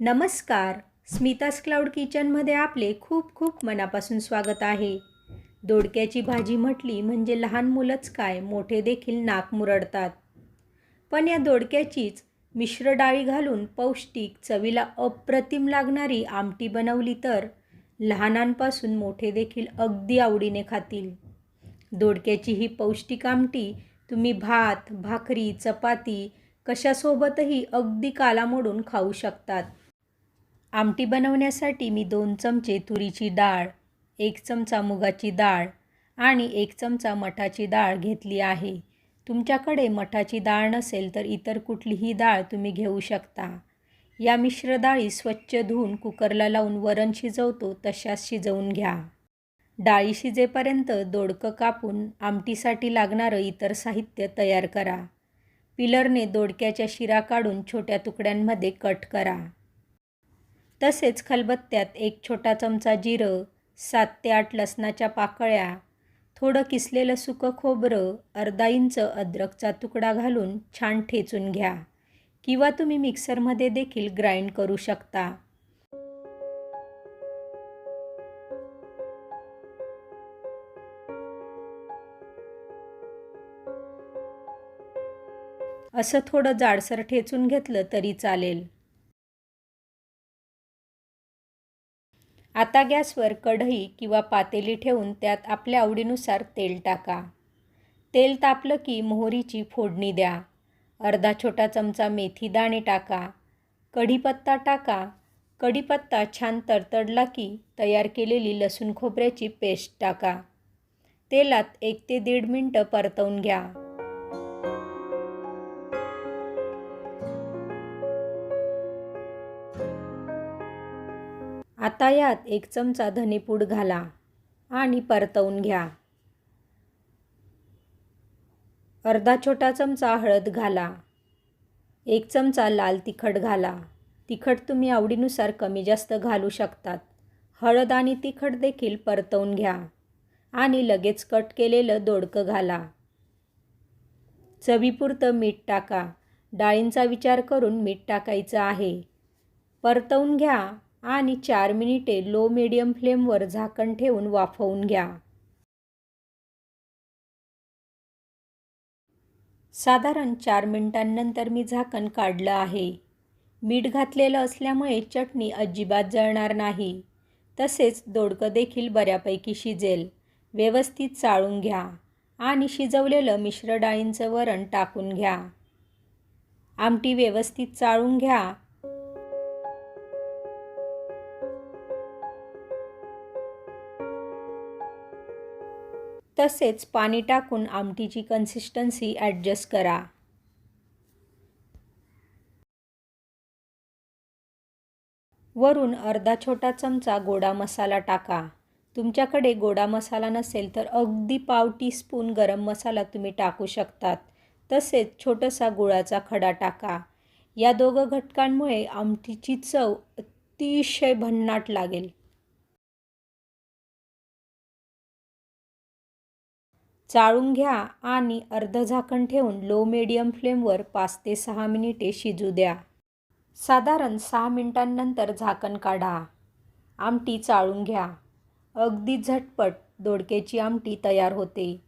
नमस्कार. स्मितास क्लाउड किचनमध्ये आपले खूप खूप मनापासून स्वागत आहे. दोडक्याची भाजी म्हटली म्हणजे लहान मुलंच काय मोठे देखील नाक मुरडतात. पण या दोडक्याचीच मिश्र डाळी घालून पौष्टिक चवीला अप्रतिम लागणारी आमटी बनवली तर लहानांपासून मोठे देखील अगदी आवडीने खातील. दोडक्याची ही पौष्टिक आमटी तुम्ही भात भाकरी चपाती कशासोबतही अगदी कालामोडून खाऊ शकतात. आमटी बनवण्यासाठी मी दोन चमचे तुरीची डाळ एक चमचा मुगाची डाळ आणि एक चमचा मठाची डाळ घेतली आहे. तुमच्याकडे मठाची डाळ नसेल तर इतर कुठलीही डाळ तुम्ही घेऊ शकता. या मिश्र डाळी स्वच्छ धुवून कुकरला लावून वरण शिजवतो तशाच शिजवून घ्या. डाळी शिजेपर्यंत दोडकं कापून आमटीसाठी लागणारं इतर साहित्य तयार करा. पिलरने दोडक्याच्या शिरा काढून छोट्या तुकड्यांमध्ये कट करा. तसेच खलबत्त्यात एक छोटा चमचा जिरं सात ते आठ लसणाच्या पाकळ्या थोडं किसलेलं सुकं खोबरं अर्धा इंच अद्रकचा तुकडा घालून छान ठेचून घ्या किंवा तुम्ही मिक्सरमध्ये देखील ग्राइंड करू शकता. असं थोडं जाडसर ठेचून घेतलं तरी चालेल. आता गॅसवर कढई किंवा पातेली ठेवून त्यात आपल्या आवडीनुसार तेल टाका. तेल तापलं की मोहरीची फोडणी द्या. अर्धा छोटा चमचा मेथी दाणे टाका. कढीपत्ता टाका. कढीपत्ता छान तडतडला की तयार केलेली लसूण खोबऱ्याची पेस्ट टाका. तेलात एक ते दीड मिनटं परतवून घ्या. आता यात एक चमचा धनेपूड घाला आणि परतवून घ्या. अर्धा छोटा चमचा हळद घाला. एक चमचा लाल तिखट घाला. तिखट तुम्ही आवडीनुसार कमी जास्त घालू शकतात. हळद आणि तिखट देखील परतवून घ्या. आणि लगेच कट केलेलं दोडकं घाला. चवीपुरतं मीठ टाका. डाळींचा विचार करून मीठ टाकायचं आहे. परतवून घ्या. आणि चार मिनिटे लो मिडियम फ्लेमवर झाकण ठेवून वाफवून घ्या. साधारण चार मिनिटांनंतर मी झाकण काढलं आहे. मीठ घातलेलं असल्यामुळे चटणी अजिबात जळणार नाही. तसेच दोडकं देखील बऱ्यापैकी शिजेल. व्यवस्थित चाळून घ्या आणि शिजवलेलं मिश्र डाळींचं वरण टाकून घ्या. आमटी व्यवस्थित चाळून घ्या तसेच पाणी टाकून आमटीची कन्सिस्टन्सी ॲडजस्ट करा. वरून अर्धा छोटा चमचा गोडा मसाला टाका. तुमच्याकडे गोडा मसाला नसेल तर अगदी पाव टीस्पून गरम मसाला तुम्ही टाकू शकतात. तसेच छोटासा गुळाचा खडा टाका. या दोघं घटकांमुळे आमटीची चव अतिशय भन्नाट लागेल. चाळून घ्या आणि अर्ध झाकण ठेवून लो मिडियम फ्लेमवर पाच ते सहा मिनिटे शिजू द्या. साधारण सहा मिनिटांनंतर झाकण काढा. आमटी चाळून घ्या. अगदी झटपट दोडक्याची आमटी तयार होते.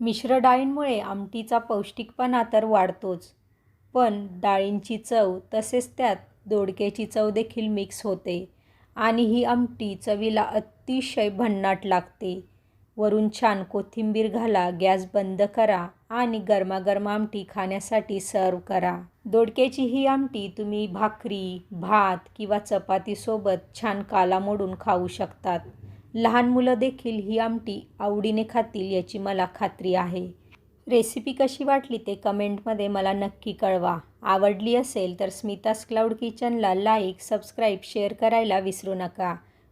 मिश्र डाळींमुळे आमटीचा पौष्टिकपणा तर वाढतोच पण डाळींची चव तसेच त्यात दोडक्याची चव देखील मिक्स होते आणि ही आमटी चवीला अतिशय भन्नाट लागते. वरून छान कोथिंबीर घाला गॅस बंद करा आणि गरमागरम आमटी खाण्यासाठी सर्व करा. दोडक्याची ही आमटी तुम्ही भाकरी भात किंवा चपातीसोबत छान काला मोडून खाऊ शकतात. लहान मुलं देखील ही आमटी आवडीने खातील याची मला खात्री आहे. रेसिपी कशी वाटली ते कमेंटमध्ये मला नक्की कळवा. आवडली असेल तर स्मितास क्लाउड किचनला लाईक सबस्क्राईब शेअर करायला विसरू नका.